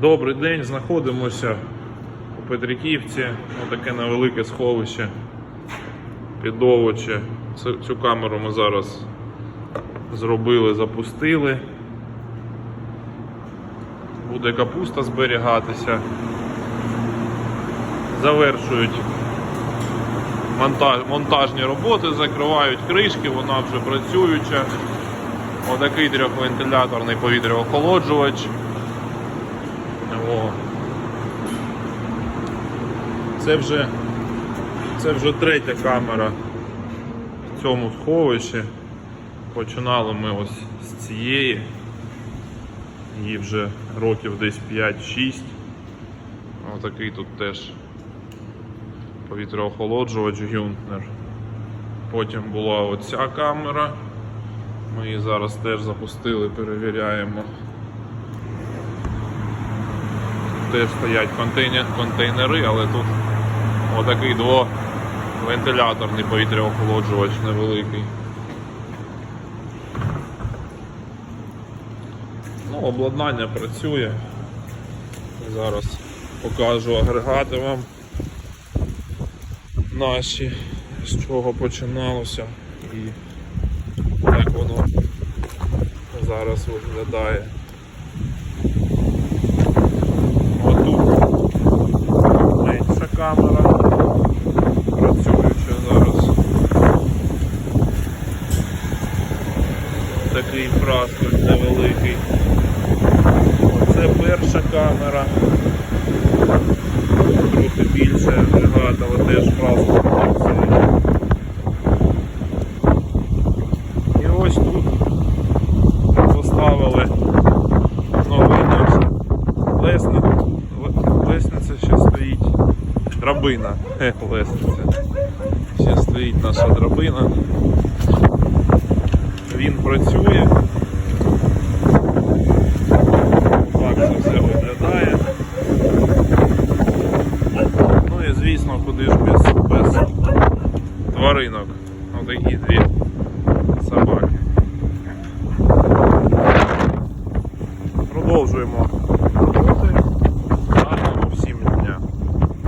Добрий день, знаходимося у Петриківці. Отаке невелике сховище під овочі. Цю камеру ми зараз зробили, запустили. Буде капуста зберігатися. Завершують монтаж, монтажні роботи, закривають кришки, вона вже працююча. Отакий трьохвентиляторний повітряохолоджувач. О. Це вже, це вже третя камера в цьому сховищі. Починали ми ось з цієї. Її вже років десь 5-6. Отакий тут теж повітряохолоджувач Гюнтнер. Потім була оця камера. Ми її зараз теж запустили, перевіряємо. Теж стоять контейнер, контейнери, але тут отакий двовентиляторний повітряохолоджувач невеликий. Ну, обладнання працює. Зараз покажу агрегати вам наші, з чого починалося і як воно зараз виглядає. Отут менша камера, працююча зараз. Такий фрасколь невеликий. Оце перша камера. Трохи більше агрегат, але теж фрасколь. І ось тут поставили новий наш лесник. Лесниця ще стоїть. Драбина. Лесниця. Ще стоїть наша драбина. Працює. Так це все виглядає. Ну і звісно, куди ж без, без тваринок. Отакі дві собаки. Продовжуємо